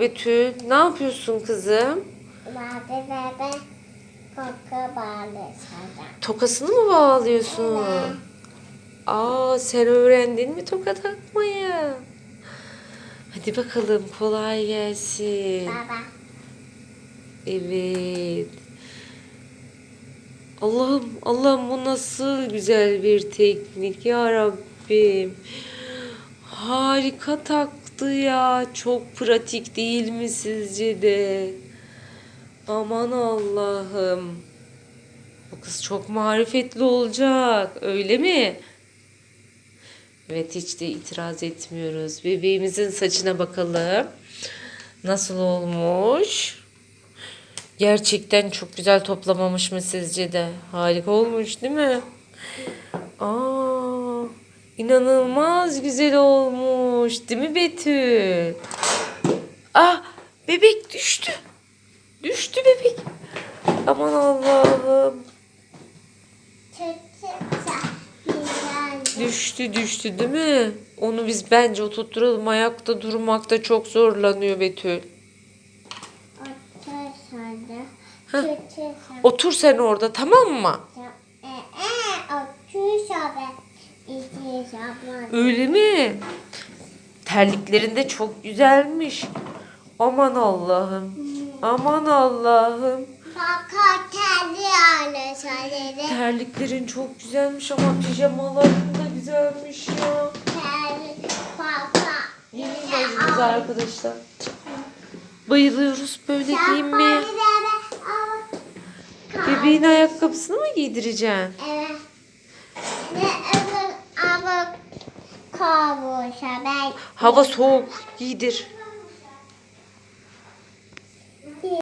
Betül ne yapıyorsun kızım? Mavi koku bağlı sana. Tokasını mı bağlıyorsun? Aa sen öğrendin mi toka takmayı? Hadi bakalım kolay gelsin. Baba. Evet. Allah'ım Allah'ım bu nasıl güzel bir teknik ya Rabbim. Harika taktı ya. Çok pratik değil mi sizce de? Aman Allah'ım. Bu kız çok marifetli olacak. Öyle mi? Evet hiç de itiraz etmiyoruz. Bebeğimizin saçına bakalım. Nasıl olmuş? Gerçekten çok güzel toplamamış mı sizce de? Harika olmuş değil mi? Aa, inanılmaz güzel olmuş değil mi Betül? Ah bebek düştü. Düştü bebek. Aman Allah'ım. Düştü düştü değil mi? Onu biz bence oturtturalım. Ayakta durmakta çok zorlanıyor Betül. Otur. Heh. Çıt çıt çıt. Otur sen orada tamam mı? E, e, otur sonra. Zaman. Öyle mi? Terliklerin de çok güzelmiş. Aman Allah'ım. Aman Allah'ım. Baka anne söyledi. Terliklerin çok güzelmiş ama pijamaların da güzelmiş ya. Kendi baba. Yemin bayılıyoruz arkadaşlar. Bayılıyoruz böyle giyinmeye. Bebeğin ayakkabısını mı giydireceksin? Evet. Kavuşa ben. Hava soğuk. Giydir.